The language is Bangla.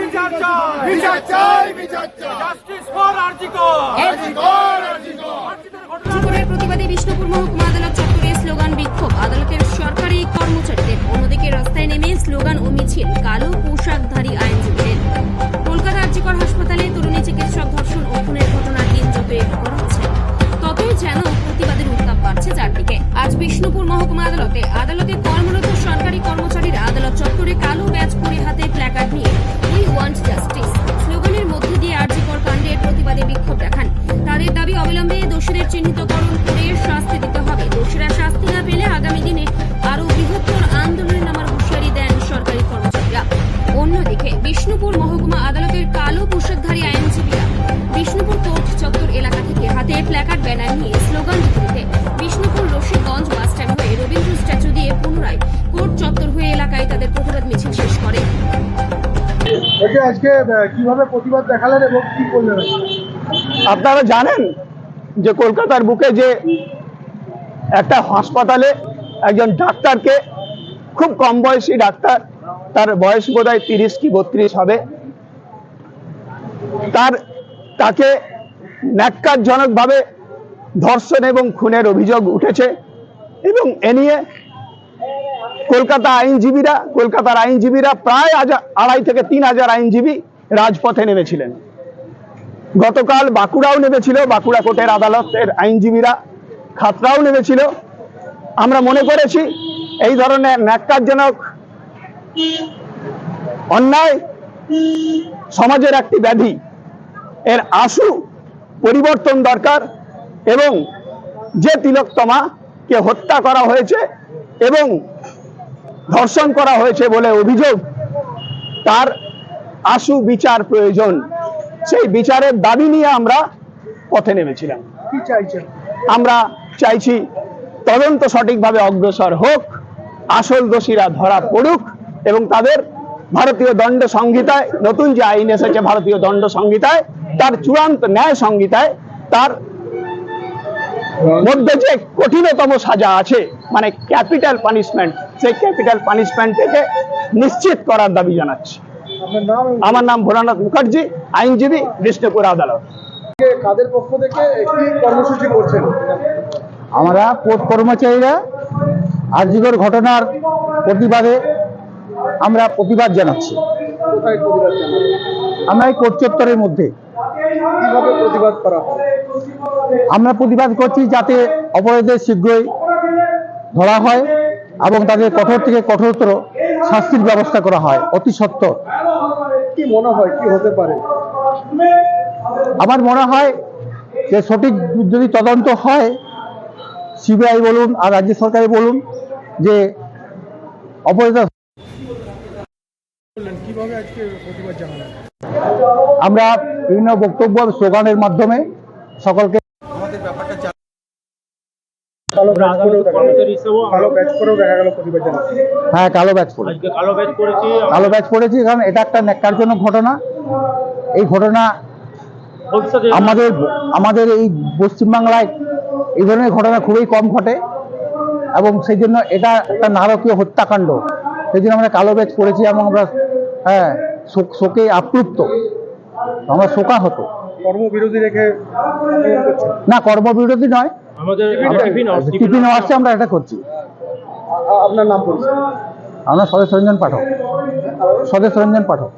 বিচার চাই। বিচার চাই বিচার চাই। জাস্টিস ফর আরজিকর আজিকর আজিকর আরজিকর প্রতিবাদে বিষ্ণুপুর মহকুমা আদালত চত্বরে স্লোগান বিক্ষোভ। আদালতের সরকারি কর্মচারীদের অন্যদিকে রাস্তায় নেমে স্লোগান ও মিছিল। কালো পোশাকধারী আইনজীবীদের। কলকাতা আর্জিকর হাসপাতালে তরুণী চিকিৎসক ধর্ষণ ও খুনের ঘটনার দিন যত এগোনো হচ্ছে। ততই যেন প্রতিবাদের উত্তাপ বাড়ছে চারদিকে। আজ বিষ্ণুপুর মহকুমা আদালতে চিহ্নিতকরণ করে শাস্তি দিতে হবে। দোষীরা শাস্তি না পেলে আগামী দিনে আরও বৃহত্তর আন্দোলনে নামার হুঁশিয়ারি দেন সরকারি কর্মচারীরা। অন্যদিকে বিষ্ণুপুর মহকুমা আদালতের কালো পোশাকধারী আইনজীবীরা বিষ্ণুপুর কোর্ট চত্বর এলাকা থেকে হাতে প্ল্যাকার্ড ব্যানার নিয়ে স্লোগান দিতে বিষ্ণুপুর রশিদগঞ্জ বাস স্ট্যান্ড হয়ে রবীন্দ্র স্ট্যাচু দিয়ে পুনরায় কোর্ট চত্বর হয়ে এলাকায় তাদের প্রতিবাদ মিছিল শেষ করে। আজকে কীভাবে প্রতিবাদ দেখালেন এবং কি করলেন? আপনারা জানেন? যে কলকাতার বুকে যে একটা হাসপাতালে একজন ডাক্তারকে, খুব কম বয়সী ডাক্তার, তার বয়স বোধ হয় তিরিশ কি বত্রিশ হবে। তার, তাকে ন্যাক্কারজনকভাবে ধর্ষণ এবং খুনের অভিযোগ উঠেছে এবং এ নিয়ে কলকাতা আইনজীবীরা, কলকাতার আইনজীবীরা প্রায় আড়াই থেকে তিন হাজার আইনজীবী রাজপথে নেমেছিলেন। গতকাল বাঁকুড়াও নেমেছিল, বাঁকুড়া কোর্টের আদালতের আইনজীবীরা খাতড়াও নেমেছিল। আমরা মনে করেছি এই ধরনের ন্যাক্কারজনক অন্যায় সমাজের একটি ব্যাধি। এর আশু পরিবর্তন দরকার এবং যে তিলোত্তমাকে হত্যা করা হয়েছে এবং ধর্ষণ করা হয়েছে বলে অভিযোগ, তার আশু বিচার প্রয়োজন। সেই বিচারের দাবি নিয়ে আমরা পথে নেমেছিলাম। আমরা চাইছি তদন্ত সঠিকভাবে অগ্রসর হোক আসল দোষীরা ধরা পড়ুক এবং তাদের ভারতীয় দণ্ড সংহিতায় নতুন যে আইন এসেছে ভারতীয় দণ্ড সংহিতায় তার চূড়ান্ত ন্যায় সংহিতায় তার মধ্যে যে কঠিনতম সাজা আছে মানে ক্যাপিটাল পানিশমেন্ট সেই ক্যাপিটাল পানিশমেন্ট থেকে নিশ্চিত করার দাবি জানাচ্ছি। আমার নাম ভোলানাথ মুখার্জি। আইনজীবী বিষ্ণুপুর আদালত। কাদের পক্ষ থেকে কি কর্মসূচি করছেন? আমরা কোর্ট কর্মচারীরা আর্যিকর ঘটনার প্রতিবাদে আমরা প্রতিবাদ জানাচ্ছি। আমরা এই কোর্ট চত্বরের মধ্যে। প্রতিবাদ করা আমরা প্রতিবাদ করছি যাতে অপরাধীদের শীঘ্রই ধরা হয় এবং তাদের কঠোর থেকে কঠোরতর শাস্তির ব্যবস্থা করা হয় অতি সত্য কি মনে হয় কি হতে পারে? আমার মনে হয় যে সঠিক যদি তদন্ত হয় সিবিআই বলুন আর রাজ্য সরকারে বলুন যে অপরাধ আমরা বিভিন্ন বক্তব্য স্লোগানের মাধ্যমে সকলকে হ্যাঁ কালো ব্যাচ কালো ব্যাচ করেছি। পড়েছি কারণ এটা একটা ন্যাক্কারজনক ঘটনা। এই ঘটনা আমাদের আমাদের এই পশ্চিমবাংলায় এই ধরনের ঘটনা খুবই কম ঘটে এবং সেই জন্য এটা একটা নারকীয় হত্যাকাণ্ড। সেই জন্য আমরা কালো ব্যাচ পড়েছি এবং আমরা হ্যাঁ শোক- শোকে আপ্লুপ্ত আমরা শোকাহত। কর্মবিরোধী রেখে না কর্মবিরতি নয়। আমাদের টিফিন আমরা এটা করছি। আপনার নাম পরিচয় আমরা স্বদেশ রঞ্জন পাঠক। স্বদেশ রঞ্জন পাঠক।